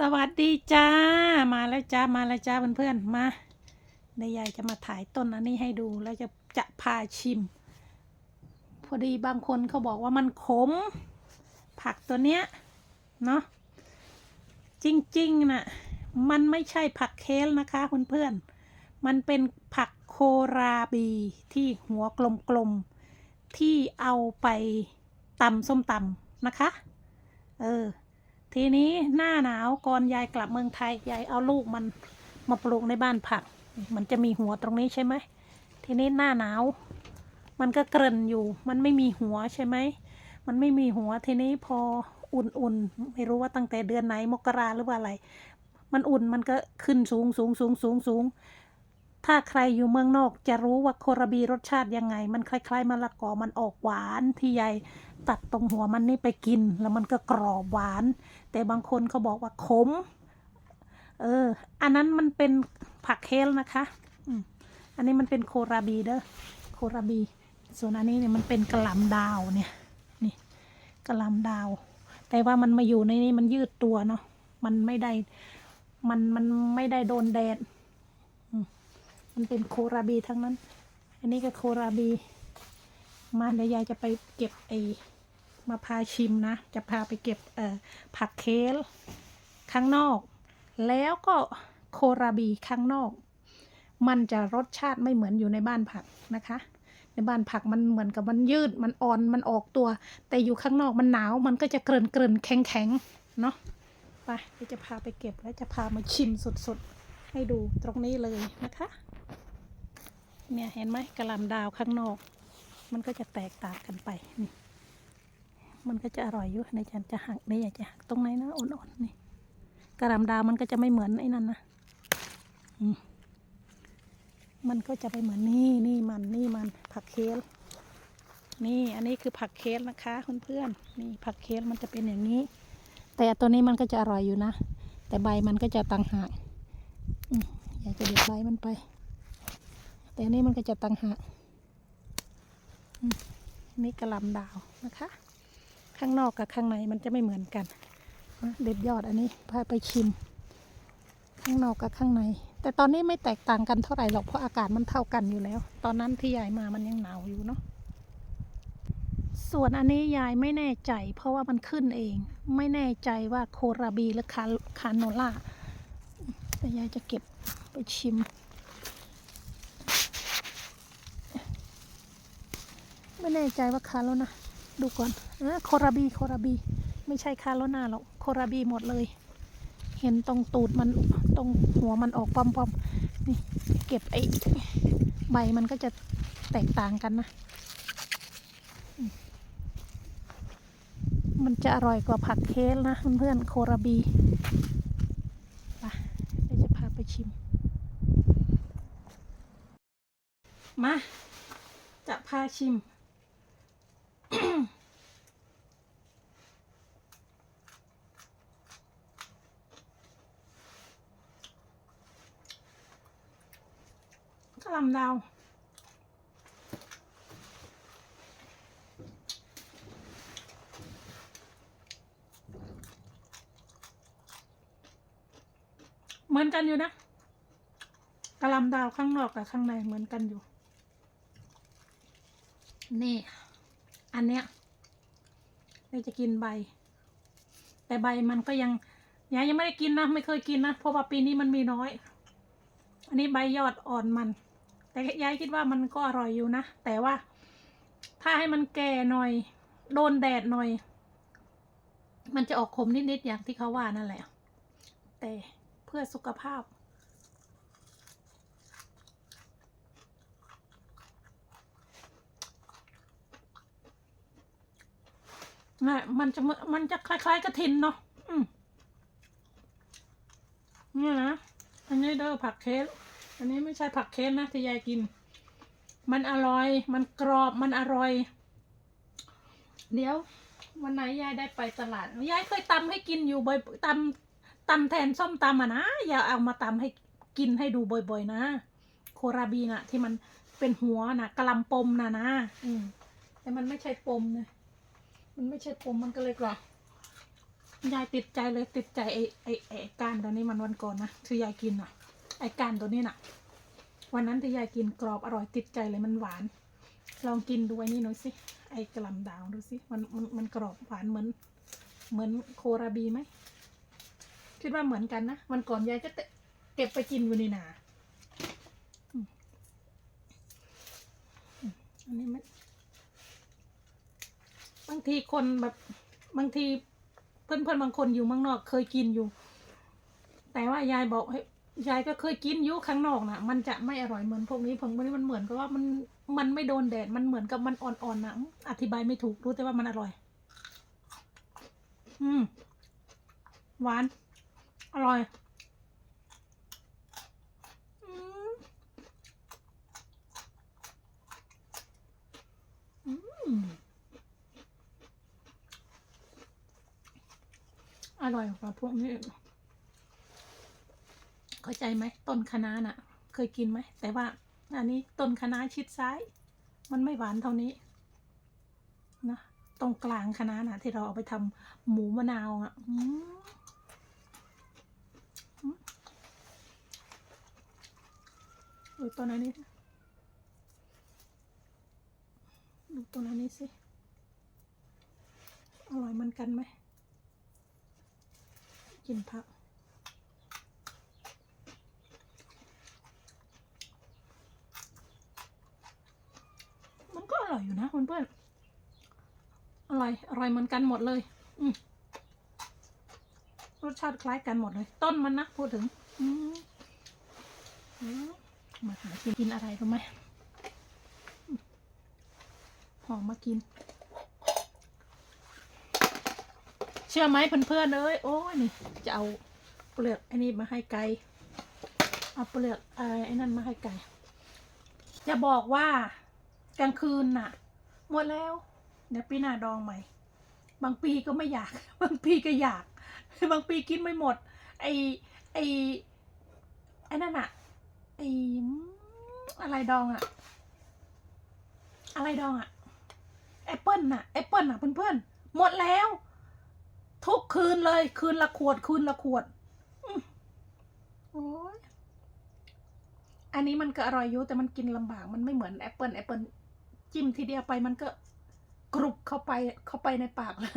สวัสดีจ้า มาแล้วจ้า มาแล้วจ้าเพื่อนๆ มาในยายจะมาถ่ายต้นอันนี้ให้ดูแล้วจะจะพาชิม พอดีบางคนเขาบอกว่ามันขม ผักตัวเนี้ยเนาะจริงๆน่ะมันไม่ใช่ผักเคลนะคะเพื่อนๆ มันเป็นผักโคราบีที่หัวกลมๆ ที่เอาไปตำส้มตำนะคะ เออ ทีนี้หน้าหนาวก่อนยายกลับเมืองไทยยายเอาลูกมันมาปลูกในบ้านผัก มันจะมีหัวตรงนี้ใช่ไหมทีนี้หน้าหนาว มันก็เกริ่นอยู่ มันไม่มีหัวใช่ไหมมันไม่มีหัวทีนี้พออุ่นๆไม่รู้ว่าตั้งแต่เดือนไหนมกราหรือว่าอะไร มันอุ่นมันก็ขึ้นสูงสูงสูงสูงสูง ถ้าใครอยู่เมืองนอกจะรู้ว่าโคราบีรสชาติยังไง มันคล้าย ๆมะละกอมันออกหวานที่ยายตัดตรงหัวมันนี่ไปกิน แล้วมันก็กรอบหวาน แต่บางคนเขาบอกว่าขม เออ อันนั้นมันเป็นผักเคลนะคะอันนี้มันเป็นโคราบีเด้อโคราบี ส่วนอันนี้เนี่ยมันเป็นกระหลำดาวเนี่ยนี่กระหลำดาว แต่ว่ามันมาอยู่ในนี้มันยืดตัวเนาะมันไม่ได้มันมันไม่ได้โดนแดด มันเป็นโคราบีทั้งนั้น อันนี้ก็โคราบี มาเดี๋ยวยายจะไปเก็บไอมาพาชิมนะ จะพาไปเก็บเอ่อผักเคลข้างนอก แล้วก็โคราบีข้างนอก มันจะรสชาติไม่เหมือนอยู่ในบ้านผักนะคะ ในบ้านผักมันเหมือนกับมันยืด มันอ่อน มันออกตัว แต่อยู่ข้างนอกมันหนาว มันก็จะเกรินเกรินแข็งแข็งเนาะ ไปเดี๋ยวจะพาไปเก็บแล้วจะพามาชิมสดๆ ให้ดูตรงนี้เลยนะคะ เนี่ยเห็นไหมกระลำดาวข้างนอก มันก็จะแตกต่างกันไปนี่ มันก็จะอร่อยอยู่ในจานจะหักได้อยากจะหักตรงไหนนะอ่อนๆนี่กระลำดาวมันก็จะไม่เหมือนไอ้นั่นนะมันก็จะไปเหมือนนี่นี่มันนี่มันผักเคลนี่อันนี้คือผักเคลนะคะเพื่อนๆนี่ผักเคลมันจะเป็นอย่างนี้ แต่ตัวนี้มันก็จะอร่อยอยู่นะแต่ใบมันก็จะต่างหากอืมอยากจะเด็ดใบมันไป แต่อันนี้มันก็จะต่างหากนี่กระลำดาวนะคะ ข้างนอกกับข้างในมันจะไม่เหมือนกัน เด็ดยอดอันนี้พาไปชิม ข้างนอกกับข้างใน แต่ตอนนี้ไม่แตกต่างกันเท่าไหร่หรอกเพราะอากาศมันเท่ากันอยู่แล้ว ตอนนั้นที่ยายมามันยังหนาวอยู่เนาะส่วนอันนี้ยายไม่แน่ใจ เพราะว่ามันขึ้นเอง ไม่แน่ใจว่าโคราบีหรือคาคาโนล่าแต่ยายจะเก็บไปชิม ไม่แน่ใจว่าคาโลนะดูก่อนอโคราบีโคราบี ไม่ใช่คาโลนาหรอกโคราบีหมดเลย เห็นตรงตูดมันตรงหัวมันออกปอมๆนี่เก็บไอ้ใบมันก็จะแตกต่างกันนะ มันจะอร่อยกว่าผักเคลนะเพื่อนๆโคราบีไปเดี๋ยวจะพาไปชิม มา จะพาชิม กะห ลำดาวเหมือนกันอยู่นะกระลำดาวข้างนอกกับข้างในเหมือนกันอยู่ นี่ อันเนี้ยเราจะกินใบ แต่ใบมันก็ยังยายยังไม่ได้กินนะ ไม่เคยกินนะ เพราะว่าปีนี้มันมีน้อย อันนี้ใบยอดอ่อนมัน แต่ยายคิดว่ามันก็อร่อยอยู่นะ แต่ว่า ถ้าให้มันแก่หน่อย โดนแดดหน่อย มันจะออกขมนิดๆอย่างที่เขาว่านั่นแหละ แต่เพื่อสุขภาพน่ะมันจะมันจะคล้าย ๆกระถินเนาะอืมเนี่ยนะ อันนี้เด้อผักเคส อันนี้ไม่ใช่ผักเคสนะที่ยายกิน มันอร่อย มันกรอบ มันอร่อย เดี๋ยว วันไหนยายได้ไปตลาด ยายเคยตำให้กินอยู่บ่อยตำตำแทนส้มตำอะนะ อย่าเอามาตำให้กินให้ดูบ่อยๆนะ โคราบีน่ะ ที่มันเป็นหัวน่ะกะหลำปมน่ะนะ อืม แต่มันไม่ใช่ปมนะมันไม่ใช่ปมมันก็เลยกรอบยายติดใจเลยติดใจไอ้ไอ้ไอ้ก้านตัวนี้มันวันก่อนนะที่ยายกินอะ ไอ้กานตัวนี้น่ะ วันนั้นที่ยายกินกรอบอร่อยติดใจเลยมันหวาน ลองกินดูไอ้นี่หน่อยสิ ไอ้กะล่ำดาวดูสิ มันมันมันกรอบหวานเหมือน เหมือนโคราบีไหม คิดว่าเหมือนกันนะ วันก่อนยายก็เตะเก็บไปกินอยู่นี่นาอันนี้มันบางทีคนแบบบางทีเพื่อนเพื่อนบางคนอยู่เมืองนอกเคยกินอยู่ แต่ว่ายายบอกให้ ยายก็เคยกินอยู่ข้างนอกนะมันจะไม่อร่อยเหมือนพวกนี้ผมว่ามันเหมือนกับว่ามันมันไม่โดนแดดมันเหมือนกับมันอ่อนๆนะอธิบายไม่ถูกรู้แต่ว่ามันอร่อย อืมหวาน อร่อยอืมอร่อยกว่าพวกนี้ เข้าใจไหมต้นคะน้าน่ะ เคยกินไหม แต่ว่าอันนี้ต้นคะน้าชิดซ้าย มันไม่หวานเท่านี้นะตรงกลางคะน้าน่ะ ที่เราเอาไปทำหมูมะนาวอะอืมอืมดูตัวนั้นนี่ดูตัวนั้นนี่สิอร่อยเหมือนกันไหมกินผัก มันก็ อร่อยอยู่นะเพื่อนๆอร่อยอร่อยเหมือนกันหมดเลยรสชาติคล้ายกันหมดเลย ต้นมันนะพูดถึงมาหากินกินอะไรรู้ไหมหอมมากิน เชื่อไหมเพื่อนๆเอ้ยโอ้ยนี่จะเอาเปลือกไอ้นี่มาให้ไก่เอาเปลือกไอ้ไอ้นั่นมาให้ไก่จะบอกว่า กลางคืนน่ะ หมดแล้ว เดี๋ยวปีหน้าดองใหม่ บางปีก็ไม่อยาก บางปีก็อยาก บางปีกินไม่หมด ไอไอไอนั่นอะไออะไรดองอะอะไรดองอะแอปเปิลน่ะแอปเปิลน่ะเพื่อนๆหมดแล้ว ทุกคืนเลย คืนละขวด คืนละขวดโอ้ยอันนี้มันก็อร่อยอยู่แต่มันกินลำบากมันไม่เหมือนแอปเปิลแอปเปิล จิ้มทีเดียวไปมันก็กรุบเข้าไปเข้าไปในปากเลย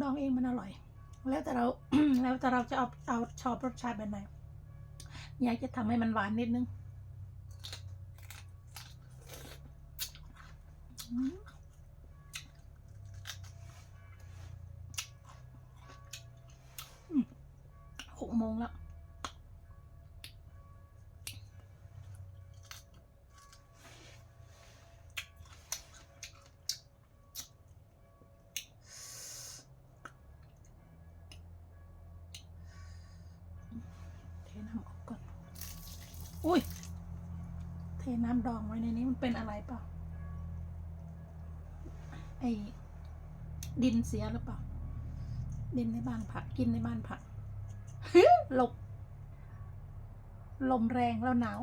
ดองเองมันอร่อย แล้วแต่เราแล้วแต่เราจะเอาเอาชอบรสชาติแบบไหนอยากจะทำให้มันหวานนิดนึงอื หกโมงแล้วเทน้ำออกก่อนอุ้ย เทน้ำดองไว้ในนี้มันเป็นอะไรเปล่า ไอ้ดินเสียหรือเปล่า ดินในบ้านผักกินในบ้านผัก หลบ ลมแรงแล้วหนาว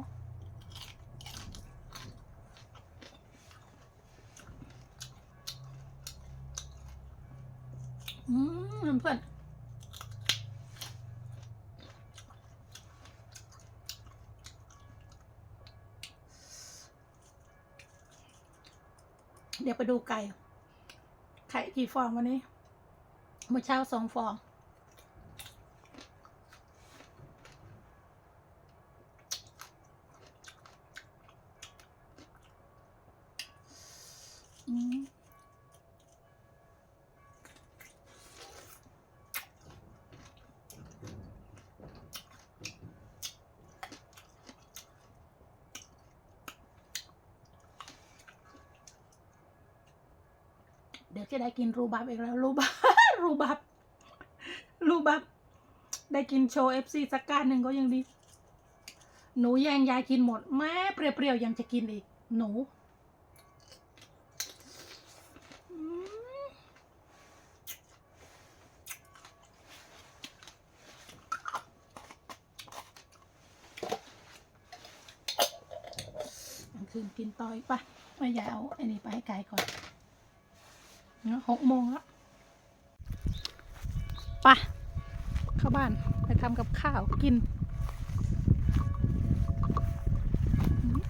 อืมเพื่อนเดี๋ยวไปดูไก่ ไข่กี่ฟองวันนี้ เมื่อเช้าสองฟอง จะได้กินรูบับอีกแล้วรูบับรูบับรูบับได้กินโชว์เอฟซีสักการหนึ่งก็ยังดี หนูแยงยายกินหมดแม่เปรี้ยวๆยังจะกินอีก หนูคืนกินต่อยปะไม่ยายเอาอันนี้ไปให้ไกลก่อน หกโมงแล้วปะเข้าบ้านไปทำกับข้าวกินอืม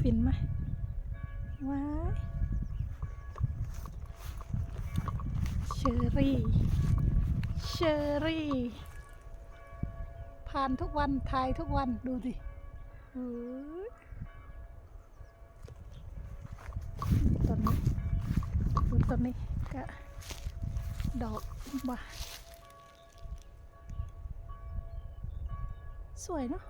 ฟินไหมว้ายเชอรี่ เชอรี่ ผ่านทุกวันถ่ายทุกวันดูสิเฮ้ย ต้นนี้ดูต้นนี้ก็ดอกว่าสวยเนาะ